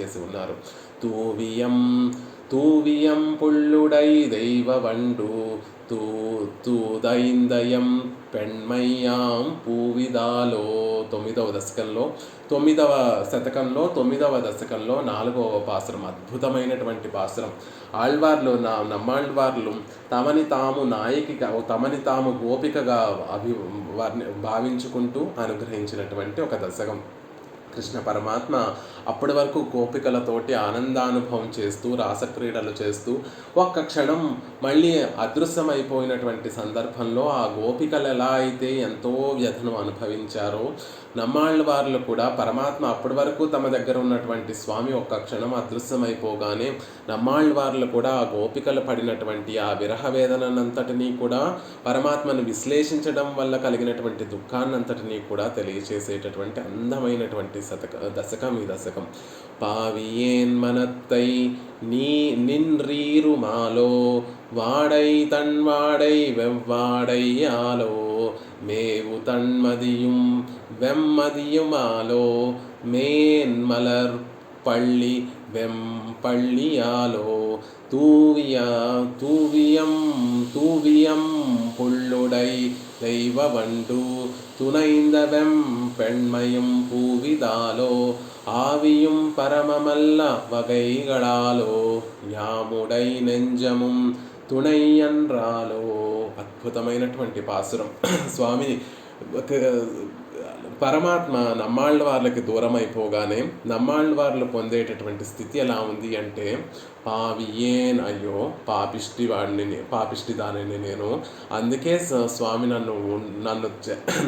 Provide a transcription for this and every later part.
చేసి ఉన్నారు. తూవియం తూవియం పుల్లుడై దైవ వండు. తూ తూదైందయం పెణ్మయ్యాం పూవిదాలో. తొమ్మిదవ దశకంలో తొమ్మిదవ శతకంలో తొమ్మిదవ దశకంలో నాలుగవ పాసురం అద్భుతమైనటువంటి పాసురం ఆళ్వార్లు నా నమ్మాళ్వార్లు తమని తాము నాయకిగా తమని తాము గోపికగా అభి వారిని భావించుకుంటూ అనుగ్రహించినటువంటి ఒక దశకం. కృష్ణ పరమాత్మ అప్పటి వరకు గోపికలతోటి ఆనందానుభవం చేస్తూ రాసక్రీడలు చేస్తూ ఒక్క క్షణం మళ్ళీ అదృశ్యమైపోయినటువంటి సందర్భంలో ఆ గోపికలు ఎలా అయితే ఎంతో వ్యధను అనుభవించారో నమ్మాళ్ళ వారు కూడా పరమాత్మ అప్పటి వరకు తమ దగ్గర ఉన్నటువంటి స్వామి ఒక్క క్షణం అదృశ్యమైపోగానే నమ్మాళ్ళ వారు కూడా ఆ గోపికలు పడినటువంటి ఆ విరహ వేదనంతటినీ కూడా పరమాత్మను విశ్లేషించడం వల్ల కలిగినటువంటి దుఃఖాన్నంతటినీ కూడా తెలియచేసేటటువంటి అందమైనటువంటి இரட்டை சதக தசகம் இதசகம் பாவியேன் மனத்தை நீ நின்றீருமாலோ? வாடை தன் வாடை வெவ்வாடை ஆலோ மேவு தன்மதியும் வெம்மதியுமாலோ? மேன்மலர் பள்ளி வெம்பள்ளியாலோ? தூவியா தூவியம் தூவியம் புள்ளுடை தெய்வ வண்டு துணைந்தவெம் பெண்மையும் பூவிதாலோ ஆவியும் பரமமல்ல வகைகளாலோ యాముడై నెంజముం తుణయ్యన్రాలో అద్భుతమైనటువంటి పాసురం స్వామి పరమాత్మ నమ్మాళ్ళ వాళ్ళకి దూరం అయిపోగానే నమ్మాళ్ళవార్లు పొందేటటువంటి స్థితి ఎలా ఉంది అంటే పావియేన్ అయ్యో పాపిష్టి వాడిని పాపిష్టి దానిని నేను. అందుకే స్వామి నన్ను నన్ను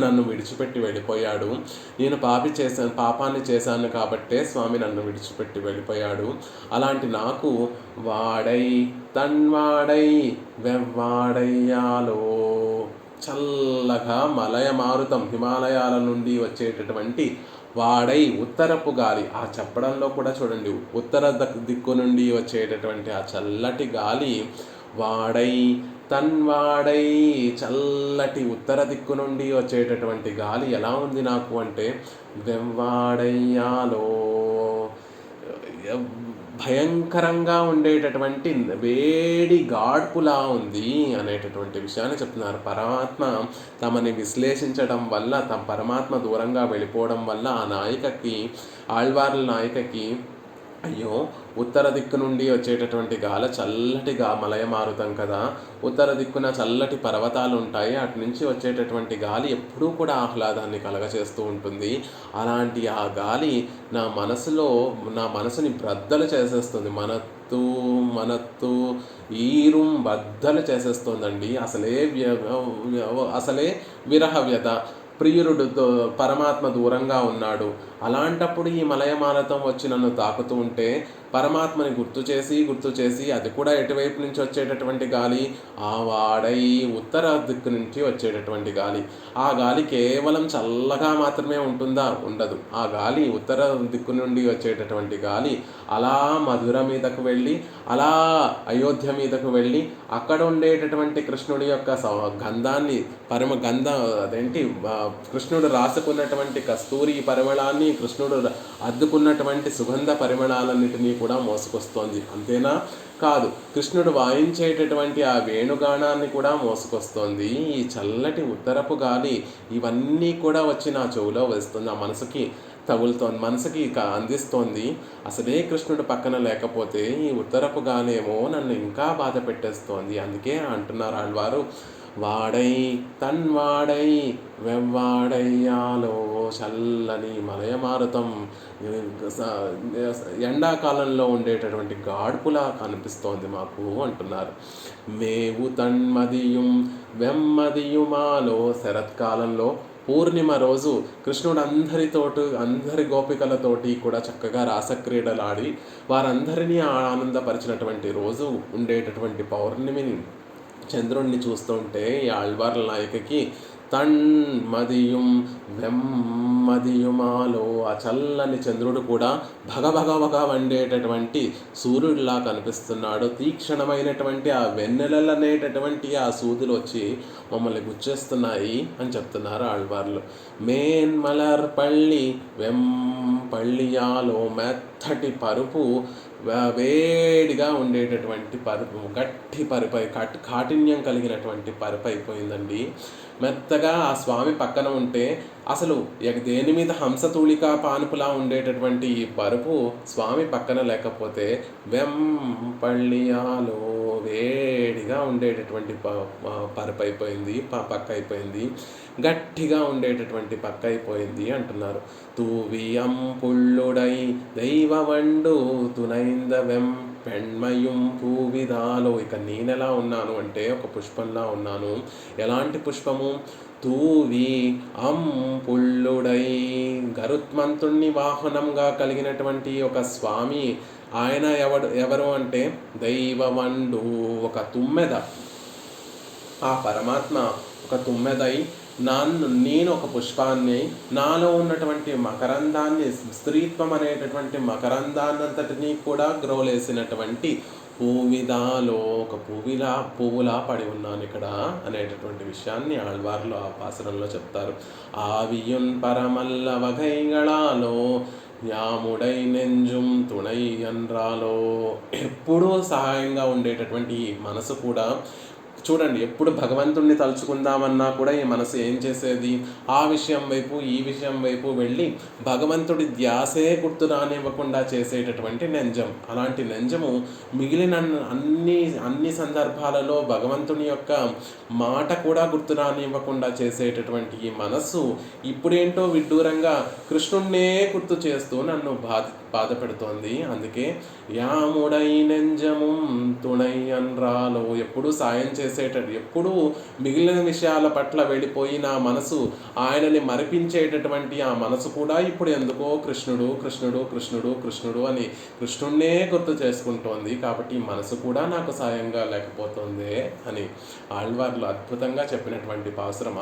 నన్ను విడిచిపెట్టి వెళ్ళిపోయాడు. నేను పాపి చేశాను పాపాన్ని చేశాను కాబట్టే స్వామి నన్ను విడిచిపెట్టి వెళ్ళిపోయాడు. అలాంటి నాకు వాడై తన్వాడై వెవ్వాడయ్యాలో. చల్లగా మలయ మారుతం హిమాలయాల నుండి వచ్చేటటువంటి వాడై ఉత్తరపు గాలి. ఆ చెప్పడంలో కూడా చూడండి ఉత్తర దిక్కు నుండి వచ్చేటటువంటి ఆ చల్లటి గాలి వాడై తన్వాడై చల్లటి ఉత్తర దిక్కు నుండి వచ్చేటటువంటి గాలి ఎలా ఉంది నాకు అంటే వెవ్వాడయ్యాలో భయంకరంగా ఉండేటటువంటి వేడి గాడ్పులా ఉంది అనేటటువంటి విషయాన్ని చెప్తున్నారు. పరమాత్మ తమని విశ్లేషించడం వల్ల తమ పరమాత్మ దూరంగా వెళ్ళిపోవడం వల్ల ఆ నాయికకి ఆళ్వార్ల నాయికకి అయ్యో ఉత్తర దిక్కు నుండి వచ్చేటటువంటి గాలి చల్లటి గా మలయ మారుతాం కదా. ఉత్తర దిక్కున చల్లటి పర్వతాలు ఉంటాయి అటు నుంచి వచ్చేటటువంటి గాలి ఎప్పుడూ కూడా ఆహ్లాదాన్ని కలగచేస్తూ ఉంటుంది. అలాంటి ఆ గాలి నా మనసులో నా మనసుని బ్రద్దలు చేసేస్తుంది. మనత్తు మనత్తు ఈరుం బద్దలు చేసేస్తుందండి. అసలే వ్య- అసలే విరహ వ్యత ప్రియురుడుతో పరమాత్మ దూరంగా ఉన్నాడు. అలాంటప్పుడు ఈ మలయమాలతం వచ్చి నన్ను తాకుతూ ఉంటే పరమాత్మని గుర్తు చేసి గుర్తు చేసి అది కూడా ఎటువైపు నుంచి వచ్చేటటువంటి గాలి? ఆ వాడై ఉత్తర దిక్కు నుంచి వచ్చేటటువంటి గాలి. ఆ గాలి కేవలం చల్లగా మాత్రమే ఉంటుందా? ఉండదు. ఆ గాలి ఉత్తర దిక్కు నుండి వచ్చేటటువంటి గాలి అలా మధుర మీదకు వెళ్ళి అలా అయోధ్య మీదకు వెళ్ళి అక్కడ ఉండేటటువంటి కృష్ణుడి యొక్క గంధాన్ని పరమ గంధ అదేంటి కృష్ణుడు రాసుకున్నటువంటి కస్తూరి పరిమళాన్ని కృష్ణుడు అద్దుకున్నటువంటి సుగంధ పరిమళాలన్నిటినీ కూడా మోసుకొస్తోంది. అంతేనా? కాదు. కృష్ణుడు వాయించేటటువంటి ఆ వేణుగానాన్ని కూడా మోసుకొస్తోంది. ఈ చల్లటి ఉత్తరపు గాలి ఇవన్నీ కూడా వచ్చి నా చెవులో వస్తుంది. ఆ మనసుకి తగులుతోంది. మనసుకి ఇక అందిస్తోంది. అసలే కృష్ణుడు పక్కన లేకపోతే ఈ ఉత్తరపు గాలేమో నన్ను ఇంకా బాధ పెట్టేస్తోంది. అందుకే అంటున్నారు ఆళ్వారు వాడై తన్వాడై వెవ్వాడయ్యాలో చల్లని మలయమారుతం. ఎండాకాలంలో ఉండేటటువంటి గాడ్పులా కనిపిస్తోంది మాకు అంటున్నారు. మేవు తన్మదియుం వెమ్మదియుమాలో శరత్కాలంలో పూర్ణిమ రోజు కృష్ణుడు అందరితోటి అందరి గోపికలతోటి కూడా చక్కగా రాసక్రీడలాడి వారందరినీ ఆనందపరిచినటువంటి రోజు ఉండేటటువంటి పౌర్ణమిని చంద్రుణ్ణి చూస్తుంటే ఈ ఆళ్వార్ల నాయకకి తన్మదియుం వెమ్మదియుమాలో ఆ చల్లని చంద్రుడు కూడా భగభగభగ వండేటటువంటి సూర్యుడిలా కనిపిస్తున్నాడు. తీక్షణమైనటువంటి ఆ వెన్నెలనేటటువంటి ఆ సూదులు వచ్చి మమ్మల్ని గుచ్చేస్తున్నాయి అని చెప్తున్నారు ఆళ్వార్లు. మేన్ మలర్ పళ్ళి వెం పళ్ళియాలో మెత్తటి పరుపు వేడిగా ఉండేటటువంటి పరుపు గట్టి పరుపు కట్ కాఠిన్యం కలిగినటువంటి పరుపు అయిపోయిందండి. మెత్తగా ఆ స్వామి పక్కన ఉంటే అసలు దేని మీద హంసతూళిక పానుపులా ఉండేటటువంటి ఈ పరుపు స్వామి పక్కన లేకపోతే వెంపళ్ళియాలో వేడిగా ఉండేటటువంటి పరుపు అయిపోయింది పక్క అయిపోయింది గట్టిగా ఉండేటటువంటి పక్క అయిపోయింది అంటున్నారు. తూవి అంపుళ్ళుడై దైవవండు తునైంద వెం పెణ్మయం పూవిదాలో. ఇక నేనెలా ఉన్నాను అంటే ఒక పుష్పంలా ఉన్నాను. ఎలాంటి పుష్పము? తూవి అం పుల్లుడై గరుత్మంతుణ్ణి వాహనంగా కలిగినటువంటి ఒక స్వామి ఆయన ఎవడు ఎవరు అంటే దైవవండు ఒక తుమ్మెద. ఆ పరమాత్మ ఒక తుమ్మెదై నన్ను నేను ఒక పుష్పాన్ని నాలో ఉన్నటువంటి మకరందాన్ని స్త్రీత్వం అనేటటువంటి మకరందాన్నంతటినీ కూడా గ్రోలేసినటువంటి పూవిదాలో ఒక పువ్విలా పువ్వులా పడి ఉన్నాను ఇక్కడ అనేటటువంటి విషయాన్ని ఆళ్వార్లో ఆ పాసరంలో చెప్తారు. ఆవియున్ పరమల్ల వగైగళాలో యాముడై నెంజుం తుణై అన్రాలో. ఎప్పుడూ సహాయంగా ఉండేటటువంటి ఈ మనసు కూడా చూడండి ఎప్పుడు భగవంతుణ్ణి తలుచుకుందామన్నా కూడా ఈ మనసు ఏం చేసేది? ఆ విషయం వైపు ఈ విషయం వైపు వెళ్ళి భగవంతుడి ధ్యాసే గుర్తు రానివ్వకుండా చేసేటటువంటి నెంజం. అలాంటి నెంజము మిగిలిన అన్ని అన్ని సందర్భాలలో భగవంతుని యొక్క మాట కూడా గుర్తు రానివ్వకుండా చేసేటటువంటి ఈ మనస్సు ఇప్పుడేంటో విడ్డూరంగా కృష్ణుణ్ణే గుర్తు చేస్తూ నన్ను బాధ బాధపెడుతోంది. అందుకే యాముడై నెంజము తుణై అన్రాలో. ఎప్పుడూ సాయం చేసేటట్టు ఎప్పుడూ మిగిలిన విషయాల పట్ల వెళ్ళిపోయి నా మనసు ఆయనని మరిపించేటటువంటి ఆ మనసు కూడా ఇప్పుడు ఎందుకో కృష్ణుడు కృష్ణుడు కృష్ణుడు కృష్ణుడు అని కృష్ణుణ్ణే గుర్తు చేసుకుంటోంది. కాబట్టి ఈ మనసు కూడా నాకు సాయంగా లేకపోతుంది అని ఆళ్వార్లు అద్భుతంగా చెప్పినటువంటి పాసురం.